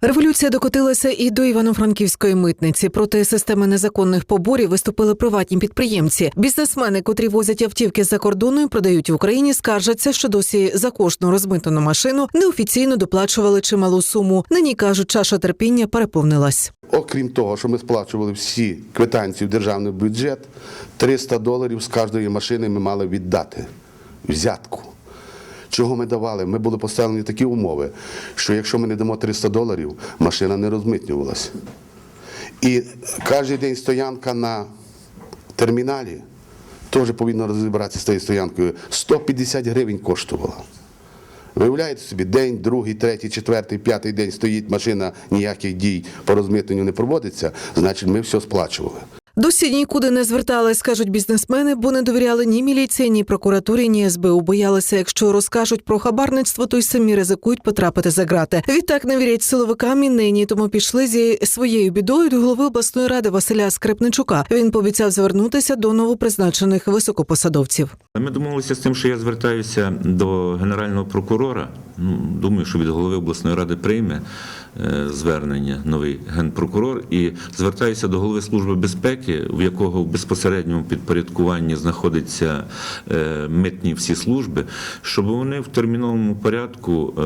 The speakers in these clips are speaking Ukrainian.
Революція докотилася і до Івано-Франківської митниці. Проти системи незаконних поборів виступили приватні підприємці. Бізнесмени, котрі возять автівки за кордону і продають в Україні, скаржаться, що досі за кожну розмитану машину неофіційно доплачували чималу суму. Нині кажуть, чаша терпіння переповнилась. Окрім того, що ми сплачували всі квитанції в державний бюджет, 300 доларів з кожної машини ми мали віддати взятку. Чого ми давали? Ми були поставлені такі умови, що якщо ми не дамо 300 доларів, машина не розмитнювалася. І кожен день стоянка на терміналі теж повинна розібратися з тією стоянкою. 150 гривень коштувала. Виявляєте собі, день, другий, третій, четвертий, п'ятий день стоїть машина, ніяких дій по розмитненню не проводиться, значить ми все сплачували. Досі нікуди не звертались, кажуть бізнесмени, бо не довіряли ні міліції, ні прокуратурі, ні СБУ. Боялися, якщо розкажуть про хабарництво, то й самі ризикують потрапити за грати. Відтак не вірять силовикам і нині, тому пішли зі своєю бідою до голови обласної ради Василя Скрипничука. Він пообіцяв звернутися до новопризначених високопосадовців. Ми домовилися з тим, що я звертаюся до генерального прокурора. Ну, думаю, що від голови обласної ради прийме е, звернення новий генпрокурор і звертаюся до голови служби безпеки, в якого в безпосередньому підпорядкуванні знаходяться е, митні всі служби, щоб вони в терміновому порядку е,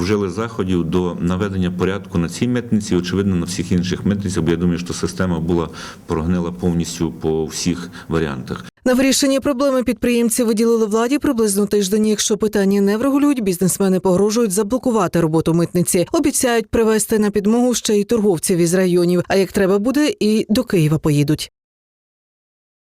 вжили заходів до наведення порядку на цій митниці, очевидно, на всіх інших митницях, бо я думаю, що система була прогнила повністю по всіх варіантах. На вирішення проблеми підприємці виділили владі приблизно тиждень. Якщо питання не врегулюють, бізнесмени погрожують заблокувати роботу митниці. Обіцяють привезти на підмогу ще й торговців із районів. А як треба буде, і до Києва поїдуть.